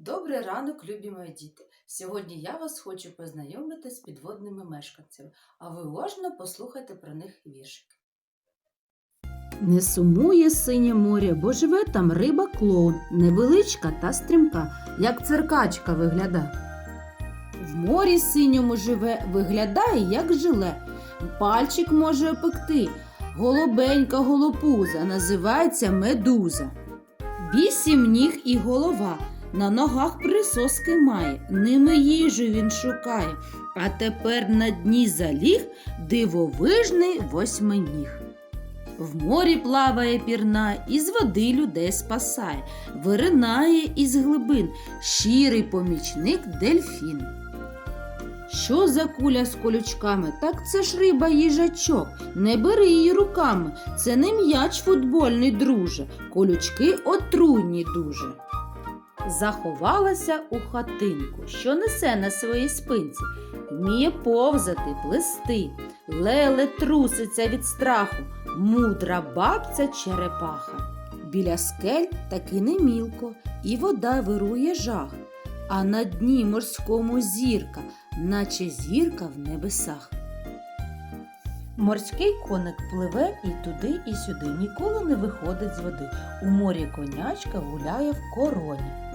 Добрий ранок, любі мої діти! Сьогодні я вас хочу познайомити з підводними мешканцями, а ви уважно послухайте про них віршик. Не сумує синє море, бо живе там риба клоун, невеличка та стрімка, як циркачка вигляда. В морі синьому живе, виглядає, як жиле. Пальчик може опекти. Голубенька голопуза, називається медуза. Вісім ніг і голова. На ногах присоски має, ними їжу він шукає, а тепер на дні заліг дивовижний восьминіг. В морі плаває пірна, із води людей спасає, виринає із глибин щирий помічник дельфін. Що за куля з колючками? Так це ж риба їжачок. Не бери її руками. Це не м'яч футбольний, друже. Колючки отруйні дуже. Заховалася у хатинку, що несе на своїй спинці, вміє повзати, плести, леле труситься від страху, мудра бабця черепаха. Біля скель таки не мілко, і вода вирує жах, а на дні морському зірка, наче зірка в небесах. Морський коник пливе і туди, і сюди, ніколи не виходить з води. У морі конячка гуляє в короні.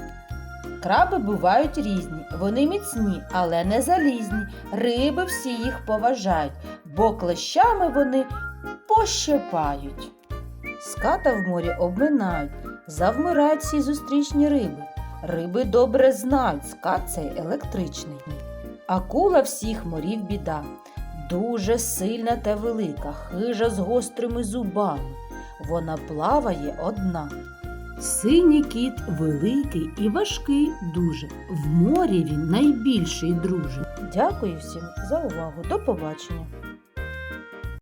Краби бувають різні, вони міцні, але не залізні. Риби всі їх поважають, бо клещами вони пощипають. Ската в морі обминають, завмирають всі зустрічні риби. Риби добре знають, скат цей електричний. Акула всіх морів біда, дуже сильна та велика, хижа з гострими зубами. Вона плаває одна. Синій кіт великий і важкий дуже. В морі він найбільший друже. Дякую всім за увагу. До побачення.